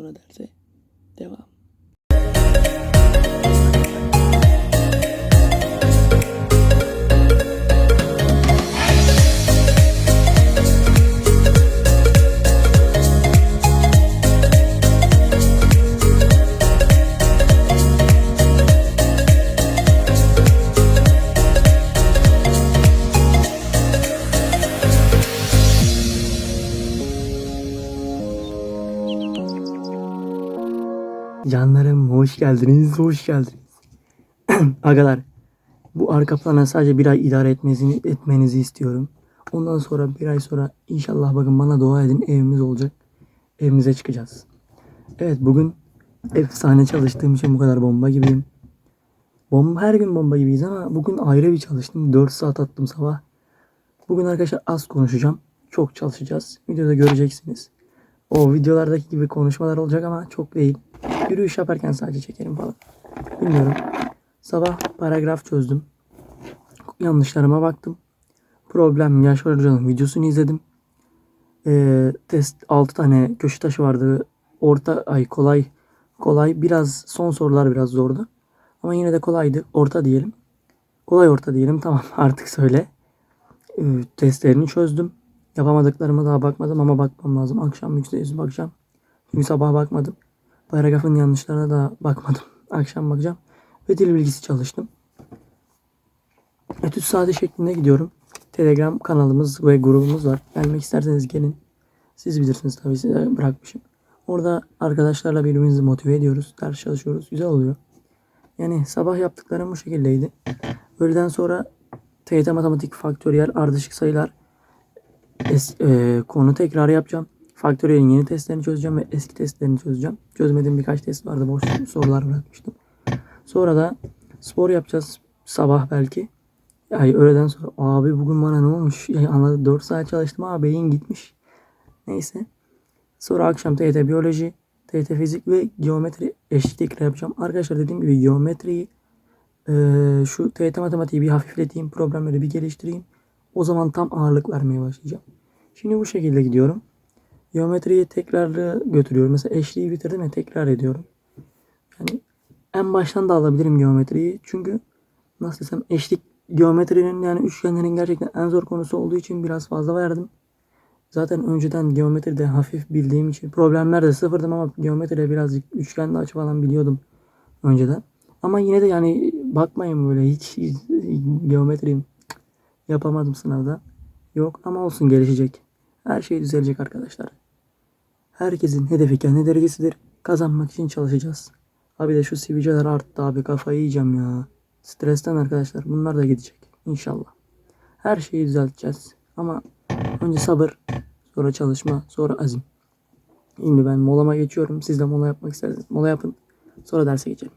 sonra derse devam. Canlarım hoş geldiniz, hoş geldiniz. Agalar, bu arka plana sadece bir ay idare etmenizi, etmenizi istiyorum. Ondan sonra bir ay sonra inşallah bakın bana dua edin evimiz olacak. Evimize çıkacağız. Evet bugün efsane çalıştığım için bu kadar bomba gibiyim. Bomba, her gün bomba gibiyiz ama bugün ayrı bir çalıştım. 4 saat attım sabah. Bugün arkadaşlar az konuşacağım. Çok çalışacağız. Videoda göreceksiniz. O videolardaki gibi konuşmalar olacak ama çok değil. Yürüyüş yaparken sadece çekerim falan. Bilmiyorum. Sabah paragraf çözdüm. Yanlışlarıma baktım. Problem Yaş Hoca'nın videosunu izledim. Ee, test 6 tane köşe taşı vardı. Orta ay kolay kolay biraz son sorular biraz zordu. Ama yine de kolaydı. Orta diyelim. Kolay orta diyelim. Tamam artık söyle. Ee, testlerini çözdüm. Yapamadıklarıma daha bakmadım ama bakmam lazım. Akşam yüzde bakacağım. Çünkü sabah bakmadım. Paragrafın yanlışlarına da bakmadım. Akşam bakacağım. Ve dil bilgisi çalıştım. Etüt sade şeklinde gidiyorum. Telegram kanalımız ve grubumuz var. Gelmek isterseniz gelin. Siz bilirsiniz tabii size bırakmışım. Orada arkadaşlarla birbirimizi motive ediyoruz. Ders çalışıyoruz. Güzel oluyor. Yani sabah yaptıklarım bu şekildeydi. Öğleden sonra TYT matematik, faktöriyel, ardışık sayılar es, e, konu tekrarı yapacağım. Faktöriyelin yeni testlerini çözeceğim ve eski testlerini çözeceğim. Çözmediğim birkaç test vardı. Boş sorular bırakmıştım. Sonra da spor yapacağız sabah belki. Yani öğleden sonra abi bugün bana ne olmuş? Yani anladı 4 saat çalıştım ama beyin gitmiş. Neyse. Sonra akşam TYT biyoloji, TYT fizik ve geometri eşlik yapacağım. Arkadaşlar dediğim gibi geometriyi eee, şu TYT matematiği bir hafifleteyim. Problemleri bir geliştireyim. O zaman tam ağırlık vermeye başlayacağım. Şimdi bu şekilde gidiyorum. Geometriyi tekrarı götürüyorum. Mesela eşliği bitirdim ya tekrar ediyorum. Yani en baştan da alabilirim geometriyi. Çünkü nasıl desem eşlik geometrinin yani üçgenlerin gerçekten en zor konusu olduğu için biraz fazla verdim. Zaten önceden geometride hafif bildiğim için problemler de sıfırdım ama geometride birazcık üçgenli açı falan biliyordum önceden. Ama yine de yani bakmayın böyle hiç, hiç geometri yapamadım sınavda. Yok ama olsun gelişecek. Her şey düzelecek arkadaşlar. Herkesin hedefi kendi derecesidir. Kazanmak için çalışacağız. Abi de şu sivilceler arttı abi kafayı yiyeceğim ya. Stresten arkadaşlar bunlar da gidecek inşallah. Her şeyi düzelteceğiz. Ama önce sabır, sonra çalışma, sonra azim. Şimdi ben molama geçiyorum. Siz de mola yapmak isterseniz mola yapın. Sonra derse geçelim.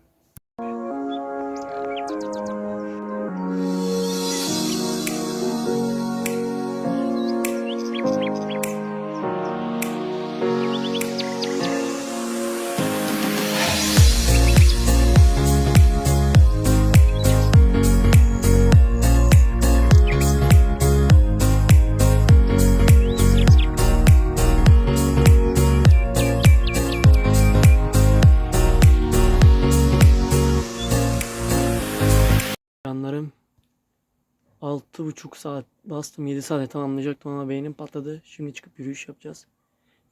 6,5 saat bastım 7 saate tamamlayacaktım ama beynim patladı. Şimdi çıkıp yürüyüş yapacağız.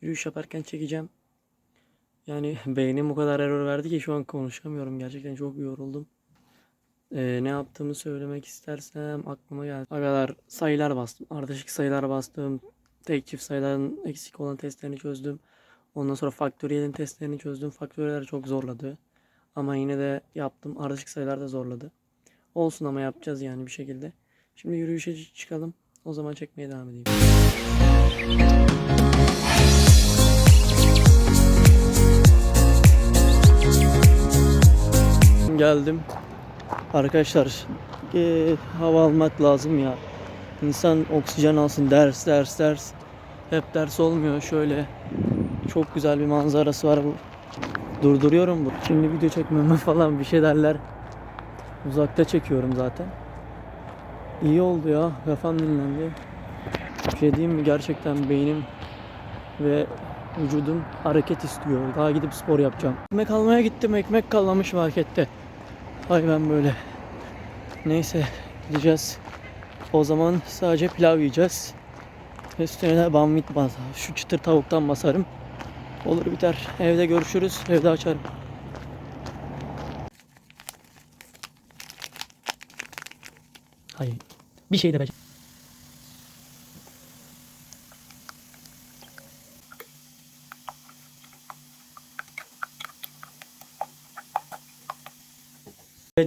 Yürüyüş yaparken çekeceğim. Yani beynim o kadar error verdi ki şu an konuşamıyorum. Gerçekten çok yoruldum. Ee, ne yaptığımı söylemek istersem aklıma geldi. Agalar sayılar bastım. Ardışık sayılar bastım. Tek çift sayıların eksik olan testlerini çözdüm. Ondan sonra faktöriyelin testlerini çözdüm. Faktöriyeler çok zorladı. Ama yine de yaptım. Ardışık sayılar da zorladı. Olsun ama yapacağız yani bir şekilde. Şimdi yürüyüşe çıkalım. O zaman çekmeye devam edeyim. Geldim. Arkadaşlar e, hava almak lazım ya. İnsan oksijen alsın ders ders ders. Hep ders olmuyor şöyle. Çok güzel bir manzarası var bu. Durduruyorum bu. Şimdi video çekmeme falan bir şey derler. Uzakta çekiyorum zaten. İyi oldu ya. Kafam dinlendi. Bir şey diyeyim mi? Gerçekten beynim ve Vücudum hareket istiyor. Daha gidip spor yapacağım. Ekmek almaya gittim. Ekmek kalmamış markette. Hay ben böyle. Neyse gideceğiz. O zaman sadece pilav yiyeceğiz. Üstüne de bamit bas. Şu çıtır tavuktan basarım. Olur biter. Evde görüşürüz. Evde açarım. Hayır. Bir şey de becer.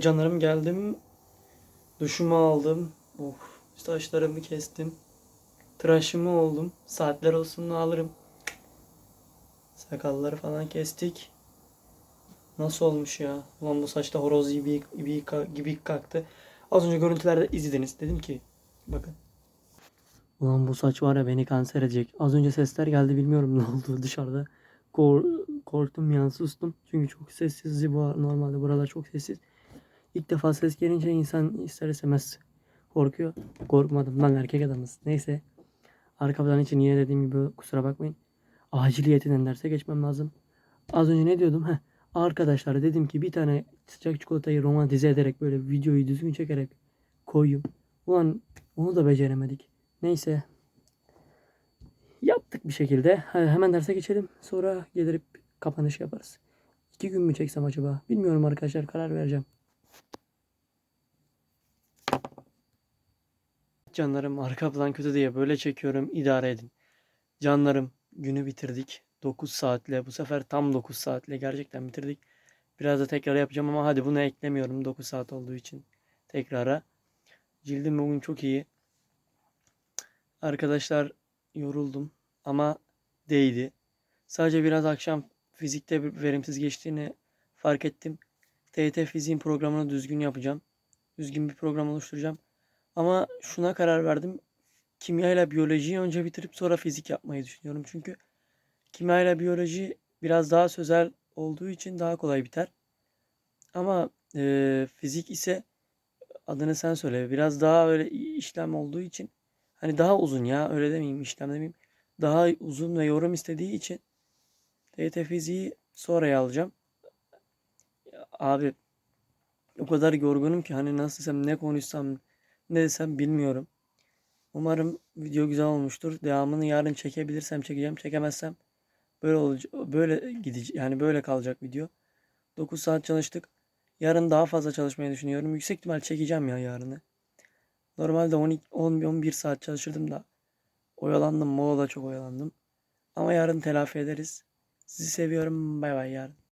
Canlarım geldim. Duşumu aldım. Oh, saçlarımı kestim. Tıraşımı oldum. Saatler olsun alırım. Sakalları falan kestik. Nasıl olmuş ya? Ulan bu saçta horoz gibi, gibi, gibi kalktı. Az önce görüntülerde izlediniz. Dedim ki bakın. Ulan bu saç var ya beni kanser edecek. Az önce sesler geldi bilmiyorum ne oldu dışarıda. Kor korktum yani sustum. Çünkü çok sessizdi bu normalde buralar çok sessiz. İlk defa ses gelince insan ister istemez korkuyor. Korkmadım lan erkek adamız. Neyse. Arka plan için yine dediğim gibi kusura bakmayın. Aciliyetinden derse geçmem lazım. Az önce ne diyordum? Heh. Arkadaşlar dedim ki bir tane sıcak çikolatayı romantize ederek böyle videoyu düzgün çekerek koyayım. Ulan onu da beceremedik. Neyse. Yaptık bir şekilde. Hadi hemen derse geçelim. Sonra gelip kapanış yaparız. İki gün mü çeksem acaba? Bilmiyorum arkadaşlar karar vereceğim. Canlarım arka plan kötü diye böyle çekiyorum. idare edin. Canlarım günü bitirdik. 9 saatle bu sefer tam 9 saatle gerçekten bitirdik. Biraz da tekrar yapacağım ama hadi bunu eklemiyorum 9 saat olduğu için tekrara. Cildim bugün çok iyi. Arkadaşlar yoruldum ama değdi. Sadece biraz akşam fizikte verimsiz geçtiğini fark ettim. TYT fiziğin programını düzgün yapacağım. Düzgün bir program oluşturacağım. Ama şuna karar verdim. Kimya ile biyolojiyi önce bitirip sonra fizik yapmayı düşünüyorum. Çünkü kimya ile biyoloji biraz daha sözel olduğu için daha kolay biter. Ama e, fizik ise adını sen söyle. Biraz daha öyle işlem olduğu için hani daha uzun ya öyle demeyeyim işlem demeyeyim. Daha uzun ve yorum istediği için TYT fiziği sonraya alacağım. Abi o kadar yorgunum ki hani nasıl desem ne konuşsam ne desem bilmiyorum. Umarım video güzel olmuştur. Devamını yarın çekebilirsem çekeceğim. Çekemezsem böyle olacak böyle gidecek yani böyle kalacak video. 9 saat çalıştık. Yarın daha fazla çalışmayı düşünüyorum. Yüksek ihtimal çekeceğim ya yarını. Normalde 12 10 11 saat çalışırdım da oyalandım. Molada çok oyalandım. Ama yarın telafi ederiz. Sizi seviyorum. Bay bay yarın.